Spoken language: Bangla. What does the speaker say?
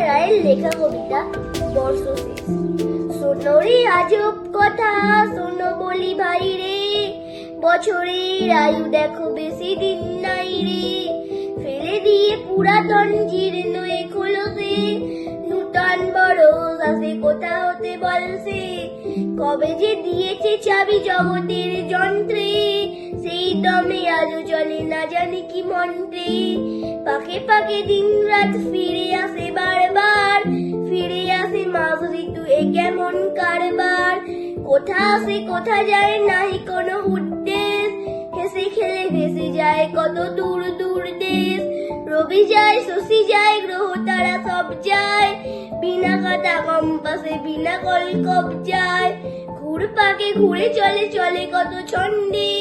রায়ের লেখা কবিতা বর্ষ শেষ শোনো রে আজব কথা শোনো বলি ভাই রে। বছরের আয়ু দেখো বেশি দিন নাই রে। ফেলে দিয়ে পুরাতন জীর্ণ এ খোলসে নূতন বড় আসে কোথা হতে বলছে কবে যে দিয়েছে চাবি জগতের যন্ত্রে? সেই দমে আজও চলে না জানি কি মন্ত্রে? পাকে পাকে দিন রাত ফিরে আসে বারবার। ফিরে আসে মাঝ ঋতু এ কেমন কারবার? কোথা আসে কোথা যায় নাই কোনো উদ্দেশ হেসে খেলে ভেসে যায় কত দূর দূর দেশ। রবি যায়, শশী যায়, গ্রহ তারা সব যায়। বিনা কাটা কম্পাসে, বিনা কলকব যায়। ঘুর পাকে ঘুরে চলে চলে কত ছন্দে।